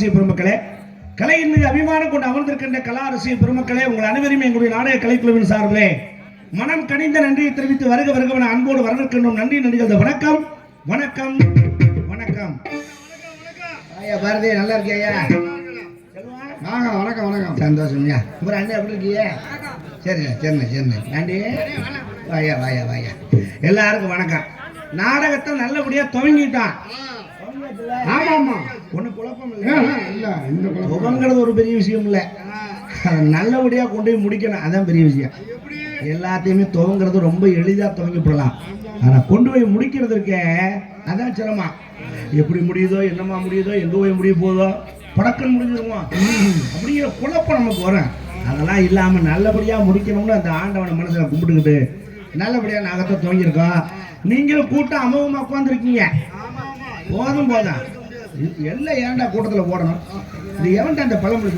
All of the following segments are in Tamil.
ரசிக பெருமக்களே கலையின் மீது அபிமானம் கொண்டு அமர்ந்திருக்கின்ற கலா ரசிக பெருமக்களே உங்கள் அனைவரையும் எங்களுடைய நாடக கலைக்குழுவின் சார்பிலே மனம் கனிந்த நன்றியை தெரிவித்து வருக வருகவன அன்போடு வரவேற்கின்றோம். நன்றி நன்றிகள். வணக்கம் வணக்கம் வணக்கம். ஐயா பாரதி நல்லா இருக்கியா வாங்க வணக்கம் வணக்கம். சந்தோஷம்யா அப்புறம் அண்ணன் எப்படி இருக்கீங்க சரிண்ணே சரிண்ணே சரிண்ணே நன்றி. வாயா வாயா வாயா. எல்லாருக்கும் வணக்கம். நாடகத்தை நல்லபடியா துவங்கிட்டான். ஆமா ஆமா ஒன்றும் குழப்பம் இல்லை இந்த ஒரு பெரிய விஷயம் இல்லை அதை நல்லபடியா கொண்டு போய் முடிக்கணும் அதான் பெரிய விஷயம். எல்லாத்தையுமே துவங்கிறது ரொம்ப எளிதா துவங்கி போடலாம். ஆனா கொண்டு போய் முடிக்கிறதுக்கே அதான் சிரமம். எப்படி முடியுதோ என்னமா முடியுதோ எங்க போய் முடிய போதோ படக்கன் முடிஞ்சிருவோம் அப்படிங்கிற குழப்பம் நமக்கு வரும். அதெல்லாம் இல்லாம நல்லபடியா முடிக்கணும்னு அந்த ஆண்டவனை மனசுல கும்பிட்டுக்கிட்டு நல்லபடியா நகத்தை துவங்கியிருக்கோம். நீங்களும் கூட்டம் அமோகமா உட்காந்துருக்கீங்க போதும் போதும். எல்லாம் ஏன்டா கூட்டத்துல போடணும்? இது எவன்டா அந்த பழமொழி?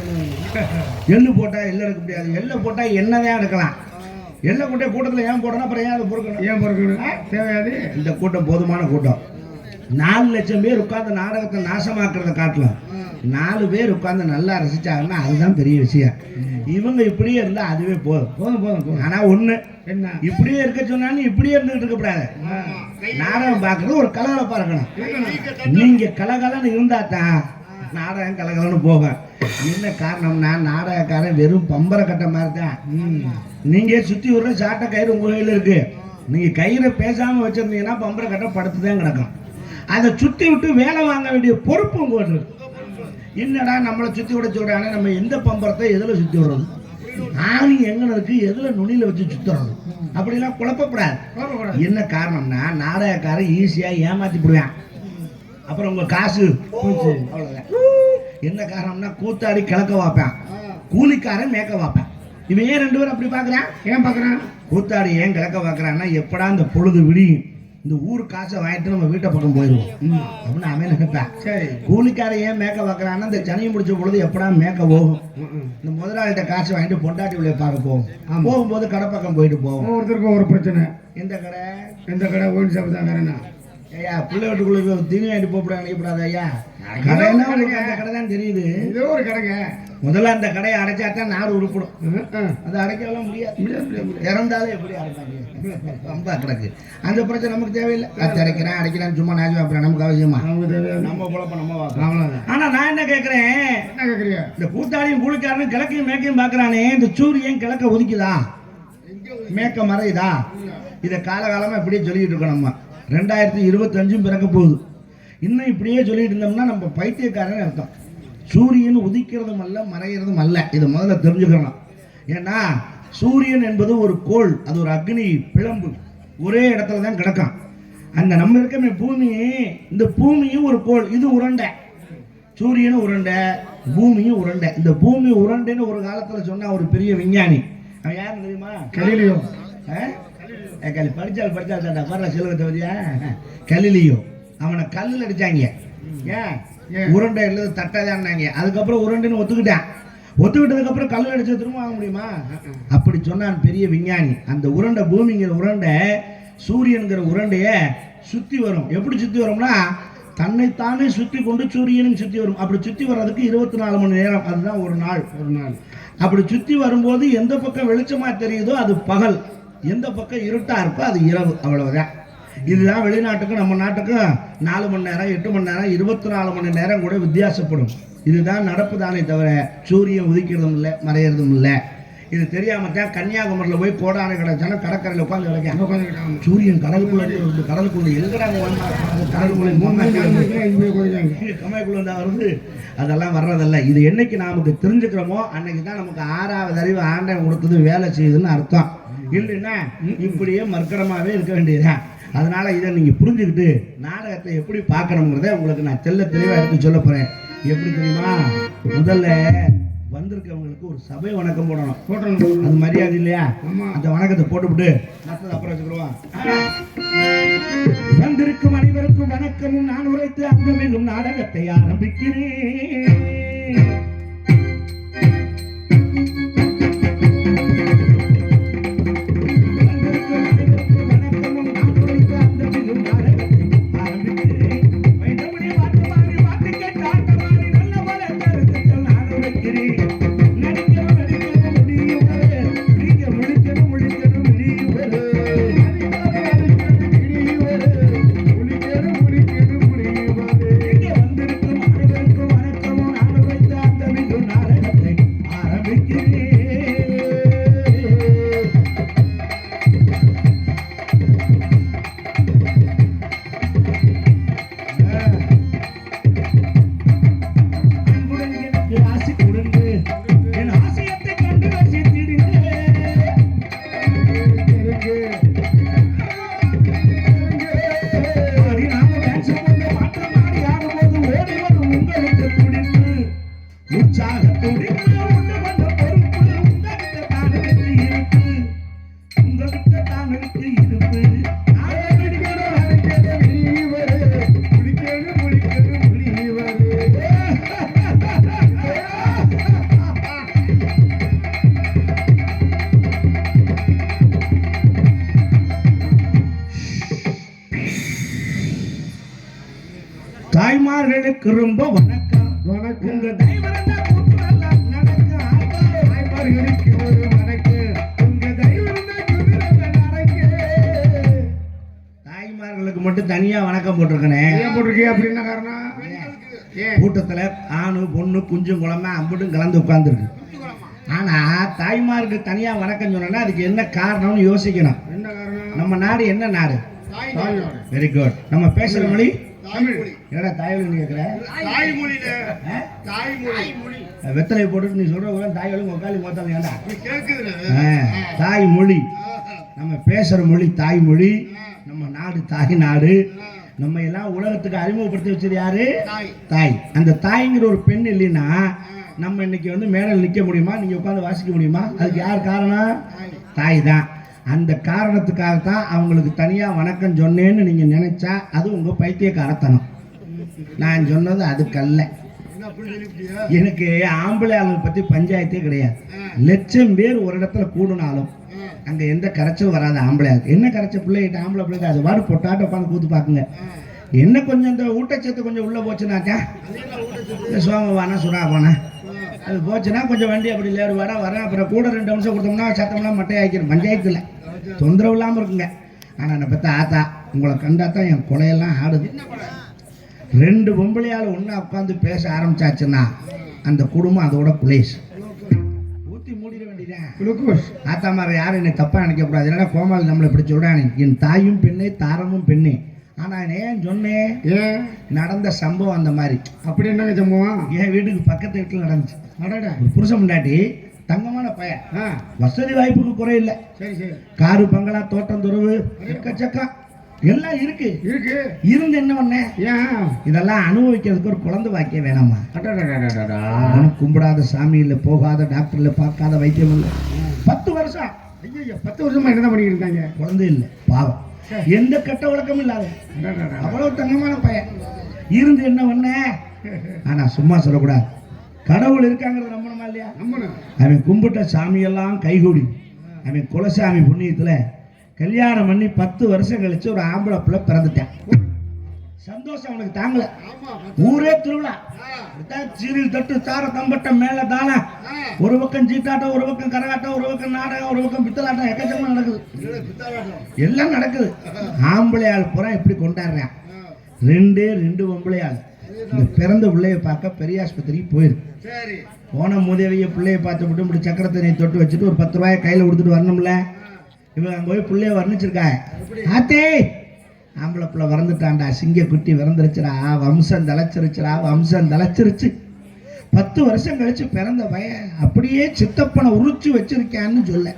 எள்ளு போட்டா எள்ளு எடுக்க முடியாது. எள்ளு போட்டா என்னதான் எடுக்கலாம். எள்ளை கூட்ட கூட்டத்துல ஏன் போடணும்? அப்புறம் ஏன் அதை பொறுக்கணும்? ஏன் பொறுக்கணும்? தேவையாது இந்த கூட்டம் போதுமான கூட்டம். நாலு லட்சம் பேர் உட்கார்ந்து நாடகத்தை நாசமாக்குறத காட்டலாம். நாலு பேர் உட்கார்ந்து நல்லா ரசிச்சாங்கன்னா அதுதான் பெரிய விஷயம். இவங்க இப்படியே இருந்தா அதுவே போதும். போதும் போதும் ஆனா ஒண்ணு என்ன? இப்படியே இருக்க சொன்னாலும் இப்படியே இருந்துகிட்டு இருக்கக்கூடாது. நாடகம் பார்க்கறது ஒரு கலகலப்பா இருக்கணும் நீங்க கலகலன்னு இருந்தா தான் நாடகம் கலகலன்னு போகும். என்ன காரணம்னா நாடகக்காரன் வெறும் பம்பரை கட்ட மாதிரி தான். நீங்க சுத்தி விடுற சாட்டை கயிறு உங்க கையில இருக்கு. நீங்க கயிறை பேசாம வச்சிருந்தீங்கன்னா பம்பரை கட்ட படுத்து தான் கிடக்கும். அதை சுத்தி விட்டு வேலை வாங்க வேண்டிய பொறுப்பு உங்க கிட்ட இருக்கு. என்னடா நம்மளை சுத்தி விட சொல்றாங்க? நம்ம எந்த பம்பரத்தை எதுல சுத்தி விடுறது ஆணி எங்க இருக்கு? எதுல நுனியில வச்சு சுத்துறது அப்படிலாம் குழப்பப்படாது. என்ன காரணம்னா நாடகக்காரன் ஈஸியா ஏமாத்தி போடுவான். அப்புறம் உங்க காசு போச்சு. அவ்வளவுதான். என்ன காரணம்னா கூத்தாடி கிழக்க வைப்பான். கூலிக்காரன் மேக்க வைப்பான். இவன் ஏன் ரெண்டு பேரும் அப்படி பாக்குறான்? ஏன் பாக்குறான்? கூத்தாடி ஏன் கிழக்க பார்க்கறான்னா எப்படா இந்த பொழுது விடியும்? இந்த ஊர் காசை வாங்கிட்டு நம்ம வீட்டை பக்கம் போயிடுவோம். அப்படின்னு அவன் நினைப்பேன் சரி. கூலிக்காரன் ஏன் மேக்க பார்க்கறான்னா இந்த சனியை முடிச்ச பொழுது எப்படா மேக்க போகும்? இந்த முதலாளிகிட்ட காசு வாங்கிட்டு பொண்டாட்டி விளைய பார்க்க போகும். போகும்போது கடை பக்கம் போயிட்டு போகும் ஒவ்வொருத்தருக்கும் ஒரு பிரச்சனை. இந்த கடை? எந்த கடை? ஒயின் ஷாப் தான் ஐயா பிள்ளை வீட்டுக்குள்ள தீனி வாங்கிட்டு போக நினைக்கப்படாது ஐயா. கடைன்னா உங்களுக்கு அந்த கடை தான் தெரியுது. ஏதோ ஒரு கடைங்க. முதல்ல அந்த கடையை அடைச்சா தான் நாடு உருப்படும். அதை அடைக்கலாம் முடியாது. இறந்தாலும் எப்படி அடைப்பாங்க? ரொம்ப கிடக்கு. அந்த பிரச்சனை நமக்கு தேவையில்லை. அது அடைக்கிறேன் அடைக்கிறேன் சும்மா நாஜுவா அப்புறம் நமக்கு அவசியமா? நம்ம குழப்பம் நம்ம ஆனா நான் என்ன கேட்கிறேன் என்ன கேட்குறீங்க இந்த கூத்தாடியும் கூலிக்காரனும் கிழக்கையும் மேக்கையும் பார்க்கறானே. இந்த சூரியன் கிழக்க ஒதுக்குதா? மேக்க மறையுதா? இதை காலகாலமா இப்படியே சொல்லிட்டு இருக்கோம் நம்ம. ரெண்டாயிரத்தி இருபத்தஞ்சும் பிறக்க போகுது. இன்னும் இப்படியே சொல்லிட்டு இருந்தோம்னா நம்ம பைத்தியக்காரன் அர்த்தம். சூரியன் உதிக்கிறதும் அல்ல மறைகிறதும் அல்ல. இதை முதல்ல தெரிஞ்சுக்கணும். ஏன்னா சூரியன் என்பது ஒரு கோள் அது ஒரு அக்னி பிளம்பு. ஒரே இடத்துல தான் கிடக்கும். அந்த நம்ம இருக்கமே பூமி இந்த பூமியும் ஒரு கோள் இது உருண்டை. சூரியனும் உருண்டை பூமியும் உருண்டை. இந்த பூமி உருண்டைன்னு ஒரு காலத்துல சொன்னா ஒரு பெரிய விஞ்ஞானி. அவன் யாருன்னு தெரியுமா? கலிலியோ. கலி படிச்சால் படிச்சால் தாண்டா வர்ற செல்வத்தை வரியா கலிலியோ அவனை கல்லில் அடிச்சாங்க. ஏன்? உருண்டை இல்லது தட்டாதான்னாங்க அதுக்கப்புறம் உருண்டைன்னு ஒத்துக்கிட்டான். ஒத்துக்கிட்டதுக்கு அப்புறம் கல்லில் அடிச்சு திரும்ப வாங்க முடியுமா? அப்படி சொன்னான் பெரிய விஞ்ஞானி. அந்த உருண்டை பூமிங்கிற உருண்டை சூரியன்கிற உருண்டைய சுத்தி வரும். எப்படி சுத்தி வரும்னா தன்னைத்தானே சுத்தி கொண்டு சூரியனும் சுத்தி வரும். அப்படி சுத்தி வர்றதுக்கு இருபத்தி நாலு மணி நேரம். அதுதான் ஒரு நாள். ஒரு நாள். அப்படி சுத்தி வரும்போது எந்த பக்கம் வெளிச்சமா தெரியுதோ அது பகல். எந்த பக்கம் இருட்டா இருக்கோ அது இரவு அவ்வளவுதான். இதுதான் வெளிநாட்டுக்கும் நம்ம நாட்டுக்கும் நாலு மணி நேரம் எட்டு மணி நேரம் இருபத்தி நாலு மணி நேரம் கூட வித்தியாசப்படும். இதுதான் நடப்பு தானே தவிர சூரியன் உதிக்கிறதும் இல்லை மறையிறதும் இல்லை. இது தெரியாம தான் கன்னியாகுமரியில் போய் கோடானை கிடைச்சாலும் கடற்கரையில் உட்காந்து கிடைக்கும் உட்காந்துக்கிட்டாங்க சூரியன் கடலுக்குள்ள இருந்து கடலுக்குள்ள எங்கடா கடலுக்குள்ள கம்மைக்குள்ள இருந்தா. வருது அதெல்லாம் வர்றதில்ல. இது என்னைக்கு நமக்கு தெரிஞ்சுக்கிறோமோ அன்னைக்கு தான் நமக்கு ஆறாவது அறிவு ஆண்டவன் கொடுத்தது வேலை செய்யுதுன்னு அர்த்தம். இல்லைன்னா இப்படியே மர்க்கரமாவே இருக்க வேண்டியதுதான். அதனால இதை நீங்க புரிஞ்சுக்கிட்டு நாடகத்தை எப்படி பார்க்கணுங்கிறத உங்களுக்கு நான் தெல்ல தெளிவா எடுத்து சொல்ல போறேன். எப்படி தெரியுமா? முதல்ல வந்திருக்கவங்களுக்கு ஒரு சபை வணக்கம் போடணும். போட்டணும் அது மரியாதை இல்லையா? ஆமா. அந்த வணக்கத்தை போட்டுவிட்டு மற்றது அப்புறம் வச்சுக்கிடுவான் வந்திருக்கும் அனைவருக்கும் வணக்கமும். நான் உரைத்து அங்கமெங்கும் நாடகத்தை ஆரம்பிக்கிறேன். தாய்மார்களுக்கு ரொம்ப வணக்கம். உங்க உங்க தெய்வம் தாய்மார்களுக்கு மட்டும் தனியா வணக்கம் போட்டிருக்கனே. கூட்டத்துல ஆணு பொண்ணு குஞ்சும் குளமா அம்புட்டும் கலந்து உட்கார்ந்துருக்கு. ஆனா தாய்மாருக்கு தனியா வணக்கம் சொன்னா அதுக்கு என்ன காரணம்னு யோசிக்கணும். நம்ம நாடு என்ன நாடு? வெரி குட் நம்ம பேசுற மொழி என்னடா தாய்மொழி. கேட்குற வெத்தலை போட்டுட்டு நீ சொல்ற தாய்மொழி உக்காலி மொத்தம் ஏண்டா தாய்மொழி. நம்ம பேசுற மொழி தாய்மொழி. நம்ம நாடு தாய் நாடு. நம்ம எல்லாம் உலகத்துக்கு அறிமுகப்படுத்தி வச்சது யாரு? தாய். அந்த தாய்ங்கிற ஒரு பெண் இல்லைன்னா நம்ம இன்னைக்கு வந்து மேடையில் நிற்க முடியுமா? நீங்க உட்காந்து வாசிக்க முடியுமா? அதுக்கு யார் காரணம்? தாய் தான். அந்த காரணத்துக்காக தான் அவங்களுக்கு தனியா வணக்கம் சொன்னேன்னு நீங்க நினைச்சா அது உங்க பைத்தியக்காரத்தனம். நான் சொன்னது அதுக்கல்ல. எனக்கு ஆம்பளை ஆளுங்க பத்தி பஞ்சாயத்தே கிடையாது. லட்சம் பேர் ஒரு இடத்துல கூடுனாலும் அங்க எந்த கரைச்சும் வராது ஆம்பளை ஆளுக்கு என்ன கரைச்ச பிள்ளைகிட்ட ஆம்பளை பிள்ளைங்க அது வாடு பொட்டாட்ட உட்காந்து கூத்து பாக்குங்க என்ன கொஞ்சம் இந்த ஊட்டச்சத்து கொஞ்சம் உள்ள போச்சுனாக்கா சோமவானா சுறாபானா அது போச்சுன்னா கொஞ்சம் வண்டி அப்படி லேறு வர வர அப்புறம் கூட ரெண்டு நிமிஷம் கொடுத்தோம்னா சத்தம்லாம் மட்டையாக்கிடும் பஞ்சாயத்துல. தொந்தரவு இல்லாமல் இருக்குங்க. ஆனால் என்னை பற்றி ஆத்தா உங்களை கண்டா தான் என் கொலையெல்லாம் ஆடுது. ரெண்டு பொம்பளையால் ஒன்றா உட்காந்து பேச ஆரம்பிச்சாச்சுன்னா அந்த குடும்பம் அதோட குலேஷ் ஊற்றி மூடிட வேண்டியதான் ஆத்தாமார யாரும் என்னை தப்பாக நினைக்கக்கூடாது. என்னடா கோமாளி நம்மளை இப்படி சொல்கிறானே என் தாயும் பெண்ணே தாரமும் பெண்ணே. ஆனால் ஏன் சொன்னேன்? ஏன்? நடந்த சம்பவம் அந்த மாதிரி. அப்படி என்னங்க சம்பவம் என் வீட்டுக்கு பக்கத்து வீட்டில் நடந்துச்சு. ஒரு புருஷன் முன்னாடி தங்கமான பையன். வசதி வாய்ப்புக்கு குறையில்லை. சரி சரி. காரு பங்களா தோட்டம் துறவு எக்கச்சக்கம் எல்லாம் இருக்கு. இருக்கு. இருந்து என்ன பண்ண? இதெல்லாம் அனுபவிக்கிறதுக்கு ஒரு குழந்தை வாக்கியம் வேணாமா? கும்பிடாத சாமி இல்லை போகாத டாக்டர் இல்லை பார்க்காத வைத்தியம் இல்லை. பத்து வருஷம். பத்து வருஷமா என்னதான் பண்ணிட்டு இருக்காங்க? குழந்தை இல்லை பாவம். எந்த கெட்ட வழக்கமும் இல்லாத. அவ்வளவு தங்கமான பையன். இருந்து என்ன பண்ண? ஆனா சும்மா சொல்லக்கூடாது கடவுள் இருக்காங்கிறத நம்பணுமா இல்லையா? அவன் கும்பிட்ட சாமியெல்லாம் கைகூடி அவன் குலசாமி புண்ணியத்தில் கல்யாணம் பண்ணி பத்து வருஷம் கழிச்சு ஒரு ஆம்பளை பிள்ளை பிறந்துட்டான். சந்தோஷம் அவனுக்கு தாங்கல. ஊரே திருவிழா. சீரியல் தட்டு தார தம்பட்டம் மேல தாளம் ஒரு பக்கம் சீட்டாட்டம் ஒரு பக்கம் கரகாட்டம் ஒரு பக்கம் நாடகம் ஒரு பக்கம் பித்தலாட்டம் எக்கச்சக்கமா நடக்குது. எல்லாம் நடக்குது. ஆம்பளை ஆள் பூரா எப்படி கொண்டாடுறான் ரெண்டே ரெண்டு பொம்பளை ஆள் இந்த பிறந்த பிள்ளைய பார்க்க பெரிய ஆஸ்பத்திரிக்கு போயிருக்கு. போன முதவிய பிள்ளைய பார்த்து விட்டு இப்படி சக்கரத்தனை தொட்டு வச்சுட்டு ஒரு பத்து ரூபாயை கையில் கொடுத்துட்டு வரணும்ல? இவன் அங்கே போய் பிள்ளைய வர்ணிச்சிருக்காங்க ஆத்தே! ஆம்பளை பிள்ளை வறந்துட்டான்டா. சிங்க குட்டி விறந்துருச்சுடா. வம்சம் தலைச்சிருச்சுடா வம்சம் தலைச்சிருச்சு பத்து வருஷம் கழிச்சு பிறந்த பையன் அப்படியே சித்தப்பனை உரிச்சு வச்சிருக்கான்னு சொல்ல.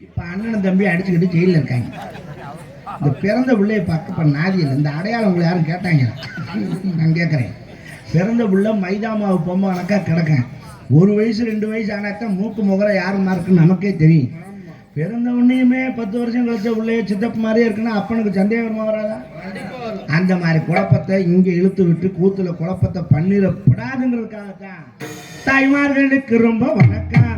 இப்ப அண்ணன் தம்பி அடிச்சுக்கிட்டு ஜெயிலில் இருக்காங்க. இந்த பிறந்த பிள்ளைய பார்க்க இப்போ நாதியில் இந்த அடையாளம் உங்களை யாரும் கேட்டாங்க? நான் கேட்குறேன். பிறந்த பிள்ளை மைதா மாவு பொம்மை கணக்காக கிடக்கேன் ஒரு வயசு ரெண்டு வயசு ஆனாத்தான் மூக்கு முகரம் யாருமா இருக்குன்னு நமக்கே தெரியும். பிறந்த உடனேயுமே பத்து வருஷம் கழிச்ச உள்ளே சித்தப்பு மாதிரியே இருக்குன்னா அப்பனுக்கு சந்தேகமா வராதா? அந்த மாதிரி குழப்பத்தை இங்கே இழுத்து விட்டு கூத்துல குழப்பத்தை பண்ணிடப்படாதுங்கிறதுக்காகத்தான் தாய்மார்களுக்கு ரொம்ப வணக்கம்.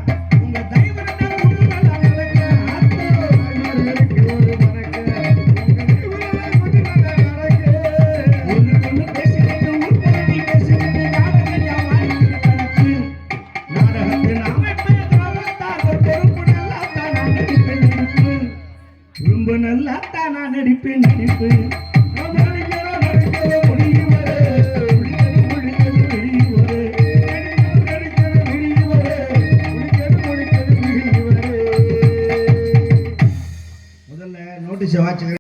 ரொம்ப நல்லா தான் நான் நடிப்பேன் நடிப்பு.